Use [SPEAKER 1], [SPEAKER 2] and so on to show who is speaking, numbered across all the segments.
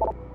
[SPEAKER 1] you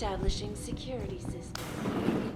[SPEAKER 1] Reestablishing security system.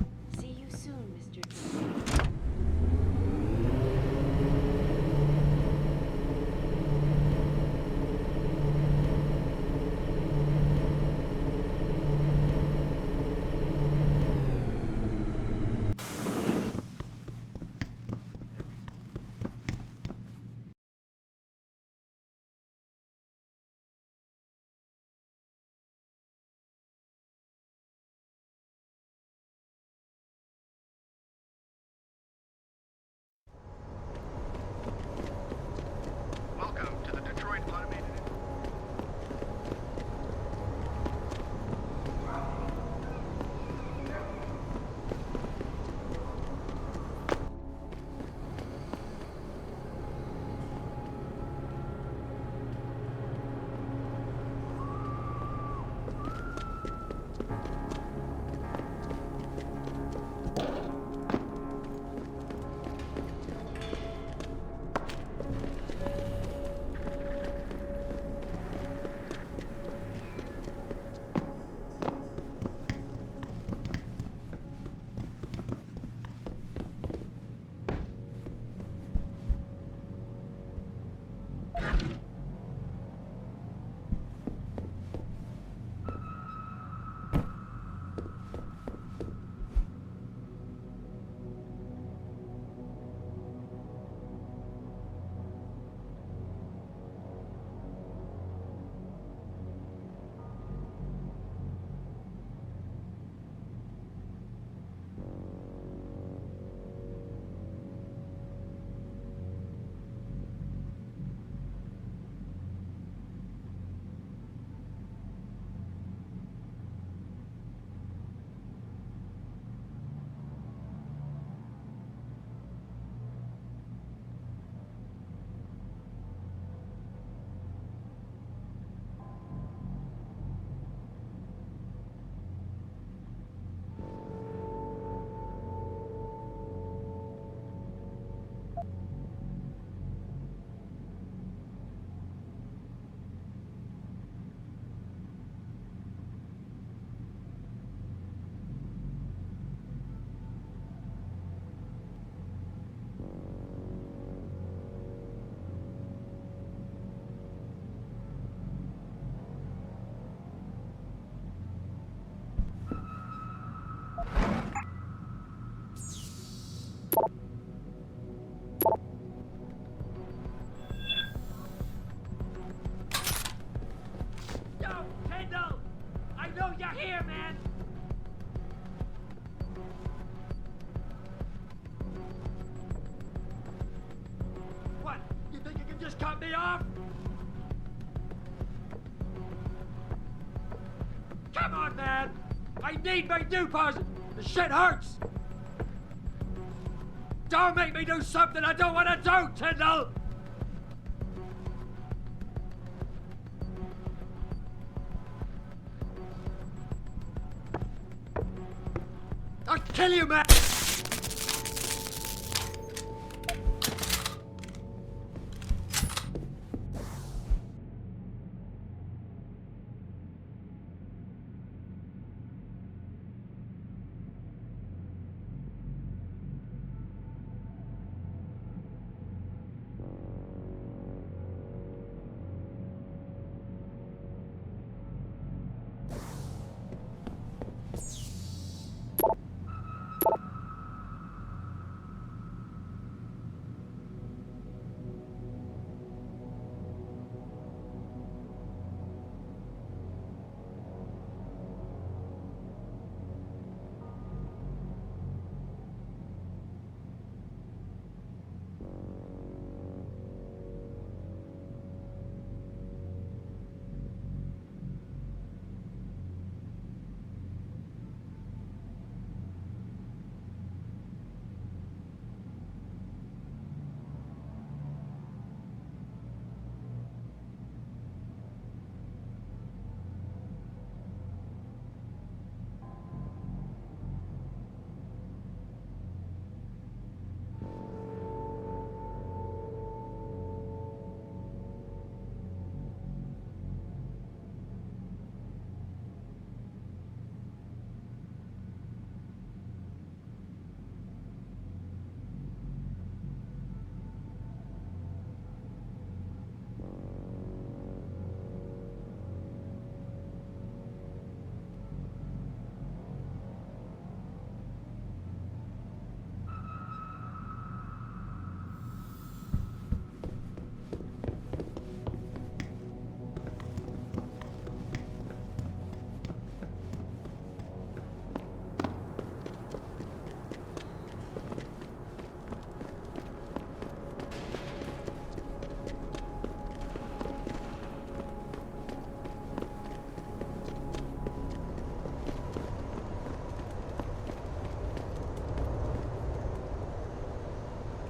[SPEAKER 2] Need my deposit! The shit hurts! Don't make me do something I don't want to do, Tyndall! I'll kill you, man!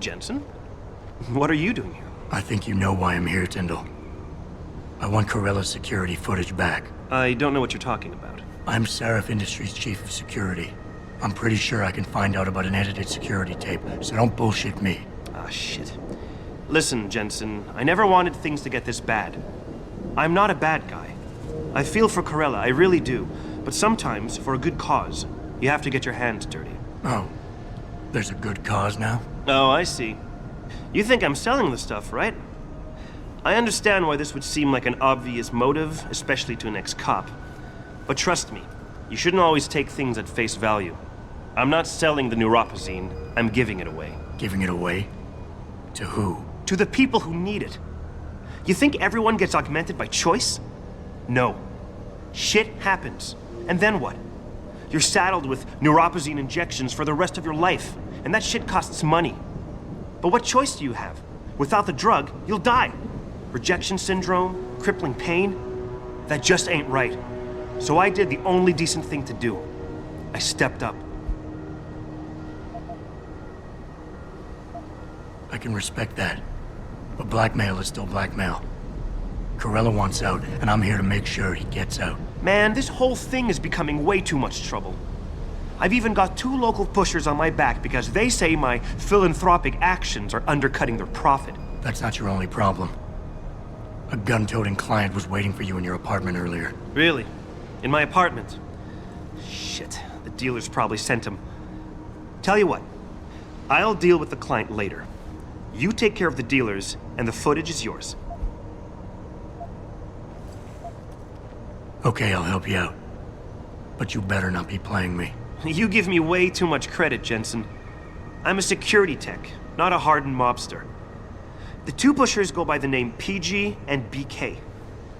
[SPEAKER 3] Jensen? What are you doing here?
[SPEAKER 4] I think you know why I'm here, Tyndall. I want Corella's security footage back.
[SPEAKER 3] I don't know what you're talking about.
[SPEAKER 4] I'm Seraph Industries Chief of Security. I'm pretty sure I can find out about an edited security tape, so don't bullshit me.
[SPEAKER 3] Ah, shit. Listen, Jensen, I never wanted things to get this bad. I'm not a bad guy. I feel for Corella, I really do. But sometimes, for a good cause, you have to get your hands dirty.
[SPEAKER 4] Oh, there's a good cause now?
[SPEAKER 3] Oh, I see. You think I'm selling the stuff, right? I understand why this would seem like an obvious motive, especially to an ex-cop. But trust me, you shouldn't always take things at face value. I'm not selling the neuropazine, I'm giving it away.
[SPEAKER 4] Giving it away? To who?
[SPEAKER 3] To the people who need it. You think everyone gets augmented by choice? No. Shit happens. And then what? You're saddled with neuropazine injections for the rest of your life, and that shit costs money. But what choice do you have? Without the drug, you'll die. Rejection syndrome, crippling pain. That just ain't right. So I did the only decent thing to do. I stepped up.
[SPEAKER 4] I can respect that. But blackmail is still blackmail. Corella wants out, and I'm here to make sure he gets out.
[SPEAKER 3] Man, this whole thing is becoming way too much trouble. I've even got two local pushers on my back because they say my philanthropic actions are undercutting their profit.
[SPEAKER 4] That's not your only problem. A gun-toting client was waiting for you in your apartment earlier.
[SPEAKER 3] Really? In my apartment? Shit, the dealers probably sent him. Tell you what, I'll deal with the client later. You take care of the dealers, and the footage is yours.
[SPEAKER 4] Okay, I'll help you out. But you better not be playing me.
[SPEAKER 3] You give me way too much credit, Jensen. I'm a security tech, not a hardened mobster. The two pushers go by the name PG and BK.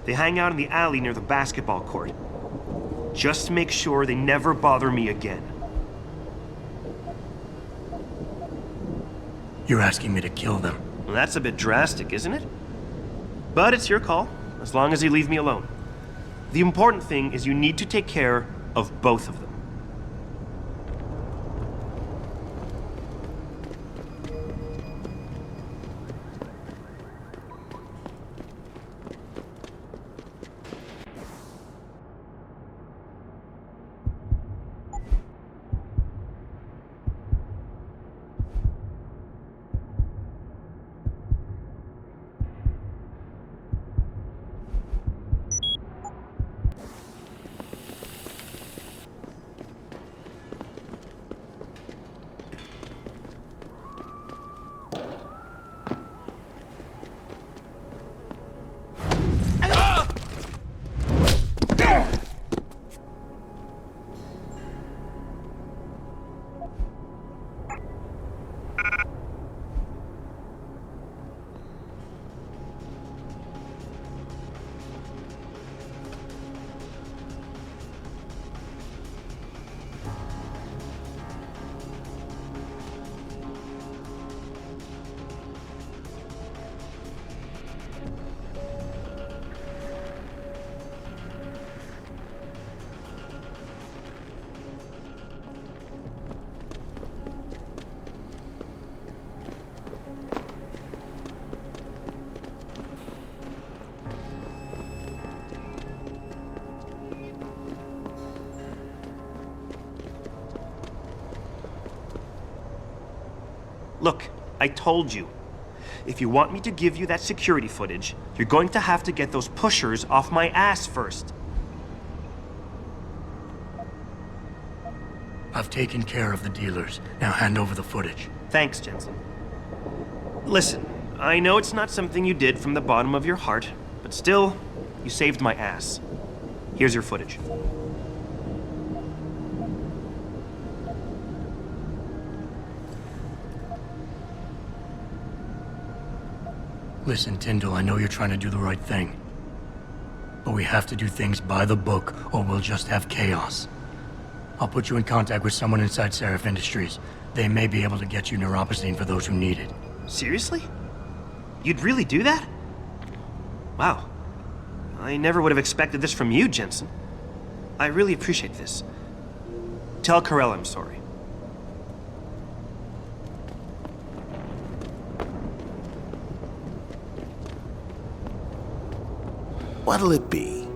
[SPEAKER 3] They hang out in the alley near the basketball court. Just make sure they never bother me again.
[SPEAKER 4] You're asking me to kill them.
[SPEAKER 3] Well, that's a bit drastic, isn't it? But it's your call, as long as you leave me alone. The important thing is you need to take care of both of them. Look, I told you. If you want me to give you that security footage, you're going to have to get those pushers off my ass first.
[SPEAKER 4] I've taken care of the dealers. Now hand over the footage.
[SPEAKER 3] Thanks, Jensen. Listen, I know it's not something you did from the bottom of your heart, but still, you saved my ass. Here's your footage.
[SPEAKER 4] Listen, Tyndall, I know you're trying to do the right thing. But we have to do things by the book, or we'll just have chaos. I'll put you in contact with someone inside Seraph Industries. They may be able to get you neuropozyne for those who need it.
[SPEAKER 3] Seriously? You'd really do that? Wow. I never would have expected this from you, Jensen. I really appreciate this. Tell Carell I'm sorry.
[SPEAKER 5] What'll it be?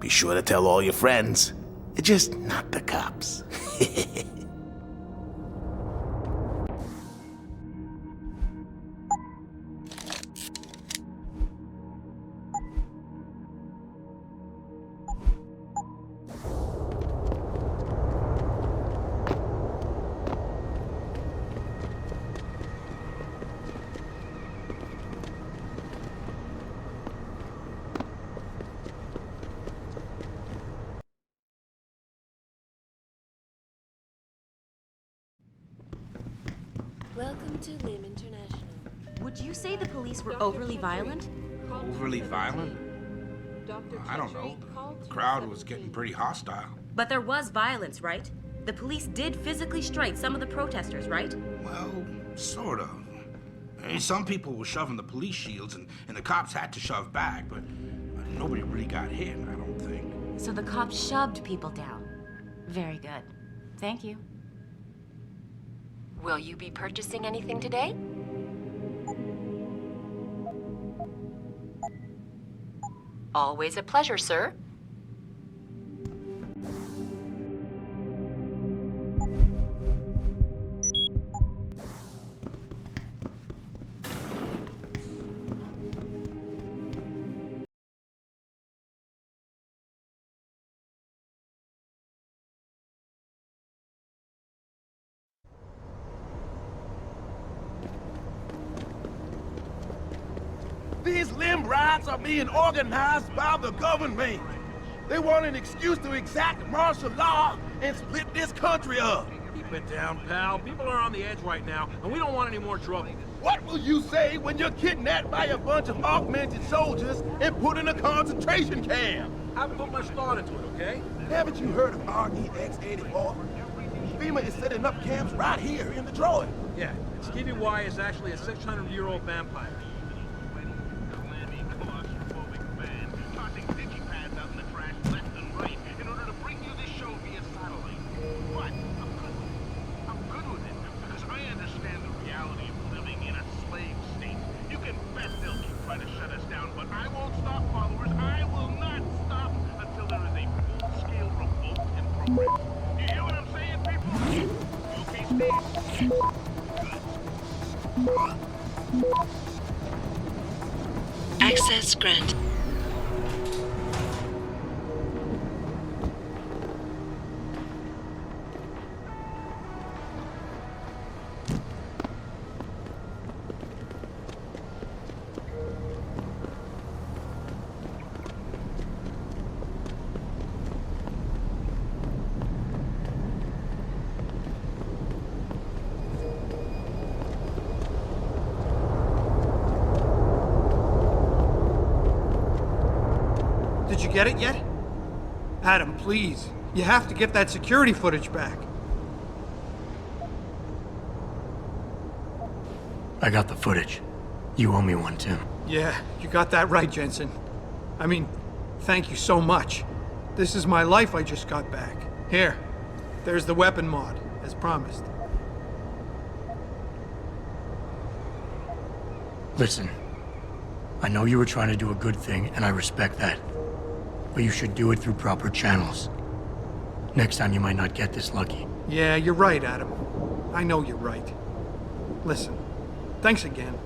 [SPEAKER 5] Be sure to tell all your friends. Just not the cops.
[SPEAKER 6] police were overly violent?
[SPEAKER 7] Overly violent? I don't know. The crowd was getting pretty hostile.
[SPEAKER 6] But there was violence, right? The police did physically strike some of the protesters, right?
[SPEAKER 7] Well, sort of. I mean, some people were shoving the police shields, and, and the cops had to shove back, but nobody really got hit, I don't think.
[SPEAKER 6] So the cops shoved people down. Very good. Thank you.
[SPEAKER 8] Will you be purchasing anything today? Always a pleasure, sir.
[SPEAKER 7] These limb riots are being organized by the government. They want an excuse to exact martial law and split this country up.
[SPEAKER 2] Keep it down, pal. People are on the edge right now, and we don't want any more trouble.
[SPEAKER 7] What will you say when you're kidnapped by a bunch of augmented soldiers and put in a concentration camp?
[SPEAKER 2] I haven't put much thought into it, okay?
[SPEAKER 7] Haven't you heard of REX-84? FEMA is setting up camps right here in the Detroit.
[SPEAKER 2] Yeah, Stevie Y is actually a 600-year-old vampire.
[SPEAKER 9] Access
[SPEAKER 10] you get it yet? Adam, please. You have to get that security footage back.
[SPEAKER 4] I got the footage. You owe me one, Tim.
[SPEAKER 10] Yeah, you got that right, Jensen. I mean, thank you so much. This is my life I just got back. Here, there's the weapon mod, as promised.
[SPEAKER 4] Listen, I know you were trying to do a good thing, and I respect that. But you should do it through proper channels. Next time you might not get this lucky.
[SPEAKER 10] Yeah, you're right, Adam. I know you're right. Listen, thanks again.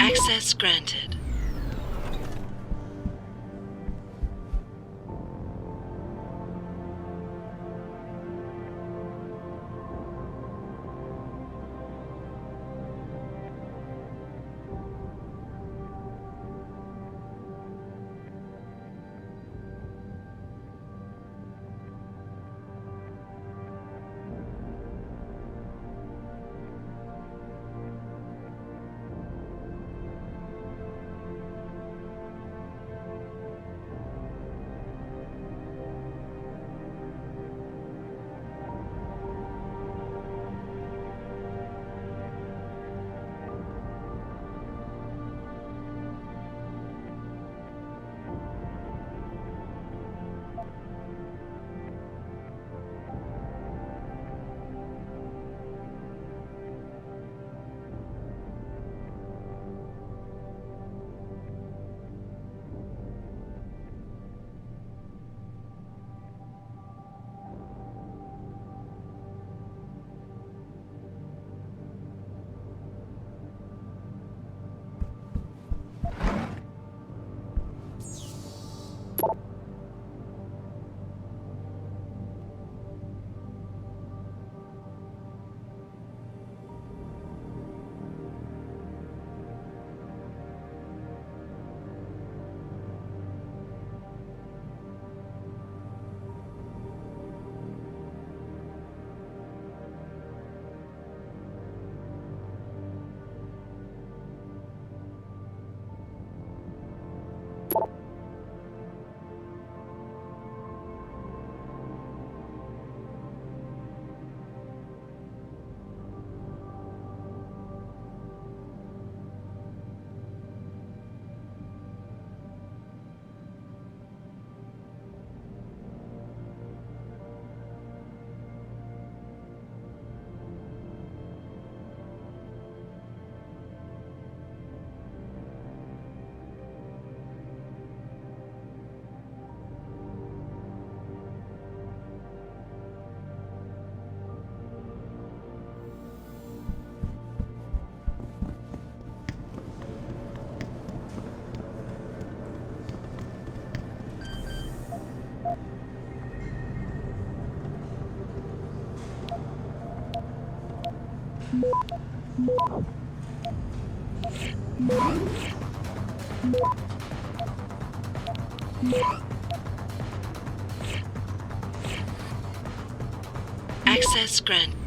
[SPEAKER 10] Access granted.
[SPEAKER 6] Granted.